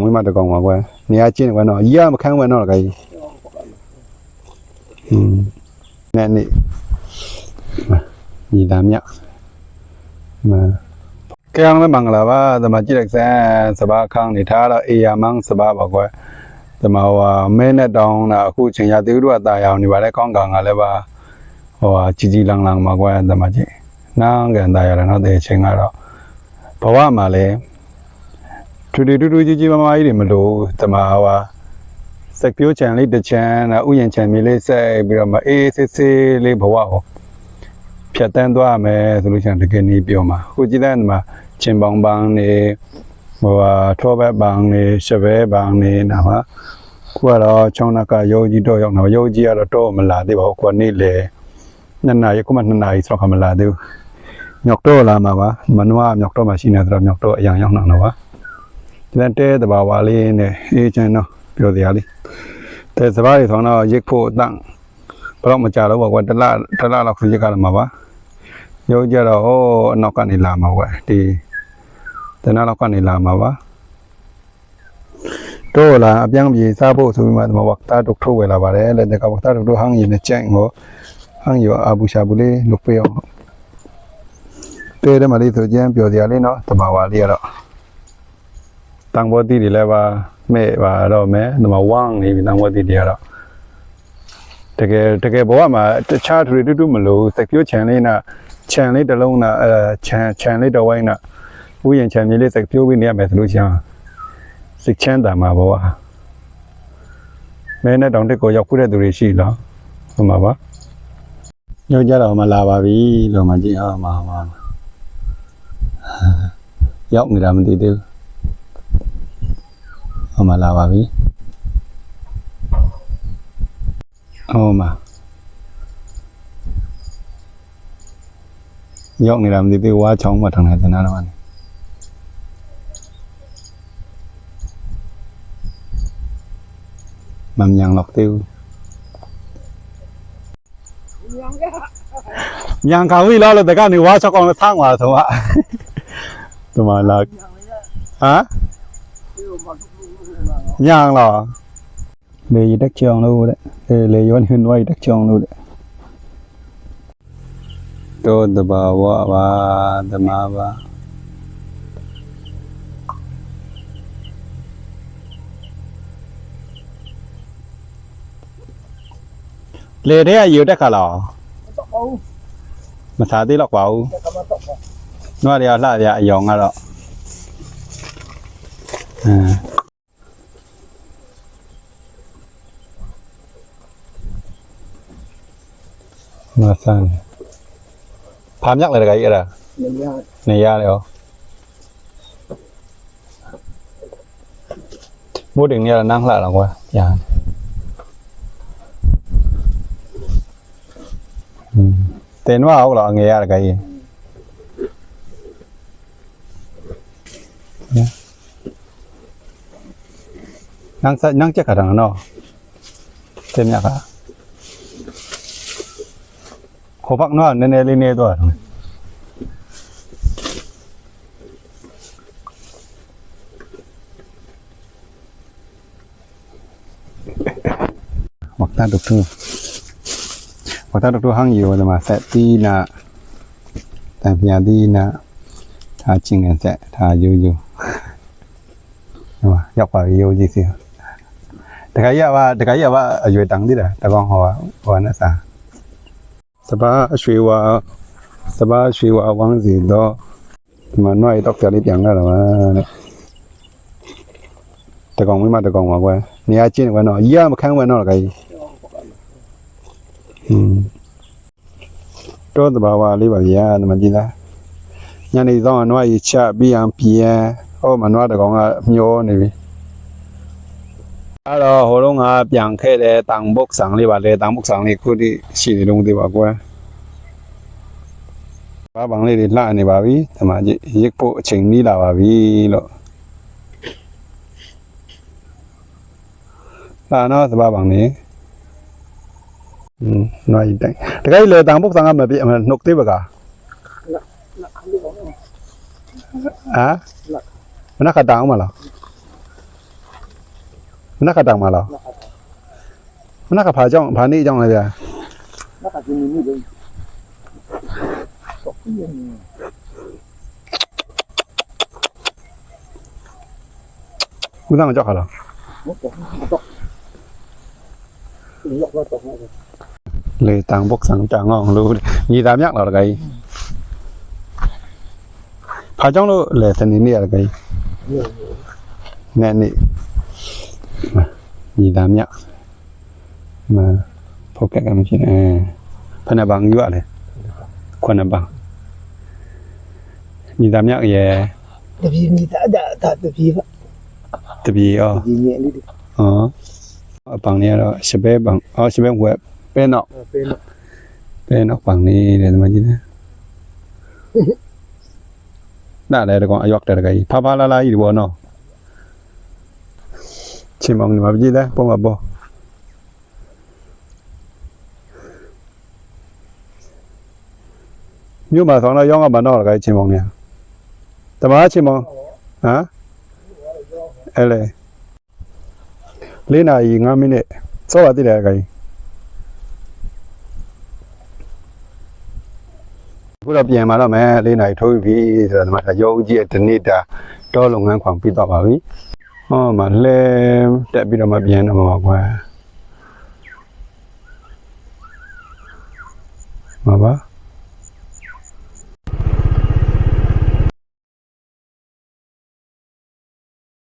ကောင်ဝင်းမတကောင်ပါကွယ်နေရာချင်းကွယ်နော်ကြီးကမခန်းကွယ်နော်ကြီးอืมနဲ့နေညီသားမြမကဲအောင်လည်းမင်္ဂလာပါသမာကြည့်လိုက်စမ်းစဘာခန်းနေထားတော့အေယာမန်းစဘာပါကွယ်သမာဟိုမဲနဲ့တောင်းတာအခုချိန်ရသေးတို့ကတာရောင်နေပါလေကောင်းကောင်ကလည်းပါဟိုကြီးကြီးလန်းလန်းပါကွယ်သမာကြည့်နားကန်တာရတာနော်တဲ့ချိန်ကတော့ဘဝမှာလည်း ထူထူထူထူကြီးကြီးမားမားကြီးတွေမလို့တမဟာစက်ပြိုးချံလေးတစ်ချမ်းဥယျာဉ်ချံမြေလေးဆက်ပြီးတော့မအေးဆေးဆေးလေးဘဝကိုဖြတ်တန်းသွားမယ်ဆိုလို့ရှိရင်တကယ်နေပြောမှာခုကြည့်တဲ့မှာချင်းပေါင်းပန်းနေဟိုဟာထောဘက်ပန်းနေရှဘဲပန်းနေနာမှာခုကတော့ချောင်းနကယောကြီးတော့ရောက်တော့ယောကြီးကတော့တော့မလာသေးပါဘူးခုကနေလေနှစ်နာရီခုမှနှစ်နာရီဆိုတော့ခမလာသေးဘူးမြောက်တော့လာမှာပါမနွားမြောက်တော့မှရှိနေဆိုတော့မြောက်တော့အရင်ရောက်နေတော့ပါ ဒီလက်တဲတဘာဝလေးနဲ့အေးချမ်းတော့ပြောစရာလေးတဲစဘာတွေဆောင်းတော့ရိတ်ဖို့အတန့်ဘယ်တော့မကြတော့ဘောကွာတလတလလောက်ခရစ်ကလာမှာပါရုပ်ကြတော့ဟိုအနောက်ကနေလာမှာကွာဒီတနလောက်ကနေလာမှာပါတော့လာအပြန်ပြေစားဖို့ဆိုပြီးမှဒီမှာဝက်တာဒုတ်ထုတ်ဝယ်လာပါတယ်လက်တကဝက်တာဒုတ်ဟန်းရင်းနဲ့ကြိုင်ကိုဟန်းရအဘူရှာဘူးလေးလုတ်ပေးအောင်တဲတယ်မလေးဆိုကြမ်းပြောစရာလေးနော်တဘာဝလေးကတော့ တန်ဘောတိတွေလည်းပါမဲ့ပါတော့မယ်ဒီမှာဝမ်းနေပြီတန်ဘောတိတွေကတော့တကယ်တကယ်ဘဝမှာတခြားသူတွေတူတူမလို့စက်ပြိုးချန်လေးနာချန်လေးတစ်လုံးနာအဲချန်ချန်လေးတစ်ဝိုင်းနာဥယျာဉ်ချန်မြေလေးစက်ပြိုးပြီးနေရမယ်ဆိုလို့ရှိရင်စိတ်ချမ်းသာမှာဘဝမဲနဲ့တောင်တက်ကိုရောက်ခုတဲ့သူတွေရှိလားဟုတ်မှာပါညကြတော့မလာပါပြီလို့မကြည့်အောင်မှာမှာရောက်နေတာမသိသေးဘူး ဟောမလာပါပြီဟောမရောက်နေတာမသိသေးဘူးဝါချောင်းမထန်နေတင်နာတော့နေမမ်យ៉ាងလောက်သေးဘူးမြန်ခါဝီလာလို့တကနေဝါချောင်းကောင်ဆန်းသွားဆိုอ่ะဒီမှာလာဟမ် ย่างหรอเลยดักเชียงรู้เลยเออเลยวันขึ้นไว้ดักเชียงรู้เลยตัวดบาวะวะดมาวะเลยได้อยู่ได้กันหรอมาสาที่หลอกเบานัวเดียวละเดียวยองอ่ะหรออ่า Masan. Phám nhắc lại là cái gì đó? Này ra đấy hả? Mua đỉnh này là năng lại là quá. Dạ. Ừ. Tên vào ông là nghe là cái gì? Dạ. năng sẽ năng chắc cả thằng nó. Tên nhạc à? ကကြီးနန်းစနန်းချက်ခါတော့နော်တင်မြက်ကဟိုဘက်နော်နည်းနည်းလေးနေတော့ waktu dokter waktu dokter hang yo da ma set ti na tan pya ti na ထားချင်းငယ်ဆက်ထားယူယူဟိုရောက်ပါပြီယူကြည့်စီတခါရပါတခါရပါအရွယ်တန်းသေးတာတကောင်ဟောဟောနဲ့စာ စပါအရွှေဝါစပါအရွှေဝါဝန်းစီတော့ဒီမှာနှွားရတော့ကြလေးပြန်လာတော့တဲ့တကောင်ဝင်းမတကောင်ပါကွယ်နေရာချင်းကွယ်နော်ကြီးကမခန်းကွယ်နော်ကြီးอืมတော့တဘာဝလေးပါဗျာဒီမှာကြည့်လားညနေဆောင်အနွားကြီးချပြီးအောင်ပြန်ဟောမနွားတကောင်ကမျောနေပြီ အဲ့တော့ဟိုတော့ငါပြန်ခဲ့တဲ့တန်ဘုတ်ဆောင်လေးပါလေတန်ဘုတ်ဆောင်လေးခုတိရှိနေလုံးသေးပါကွယ်ဘာဘန်လေးတွေလှနေပါပြီဒီမှာကြည့်ရစ်ဖို့အချိန်နီးလာပါပြီလို့လာတော့သဘာဘန်လေး อืมน้อยได้ตะไกเลยตางพวกสังก็มาเปีนกติบกะฮะมันน่ะกะตางมาล่ะ မနက်ကတောင်မလားမနက်ကဖာကြောင့်ဖာနေအကြောင်းလဲဗျာ Naka kini ni din. Sok yan. ဦးသားကကြောက်ခါလား Mo to. Tok. Ilok lo to. လေတန်ဘုတ်ဆန်တန်အောင်လို့ညီသားမြတ်လာတကယ်ဖာကြောင့်လို့လေစနေနေ့ရတကယ် Yo. နဲ့နေ့ ညီသားမြတ်မဖောက်ကက်ကမရှိအဲဖနဘန်ယူရတယ်ခွနဘန်ညီသားမြတ်ရဲ့ Tapi ni tak ada tak tapi pak. တပီရော Tapi ni ni dia. ဟောအပန်လေးကတော့ရှပဲပန်အော်ရှပဲဝက်ပဲတော့ Apa nak? ပဲတော့ပန်လေးတယ်ဒီမှာကြည့်နေနားလေတော့အယောက်တယ်တကယ်ဖာဖာလာလာကြီးဘောနော် ချင်းမောင်နေပါကြည်လဲပုံမပေါ်မြို့မှာဆောင်တော့ရောင်းကမတော့ကြချင်းမောင်နေတမားချင်းမောင်ဟမ်အဲ့လေလေးနာရီ9မိနစ်စောပါတိတယ်ခိုင်ခုတော့ပြန်มาတော့မယ်လေးနာရီထိုးပြီဆိုတော့ဒီမှာရုပ်ကြီးရဲ့ဒီနေ့တာတော့လုပ်ငန်းခွန်ပြီးတော့ပါပြီ ဟောမလဲတက်ပြီးတော့မှပြန်တော့မှာကွာ။မပါ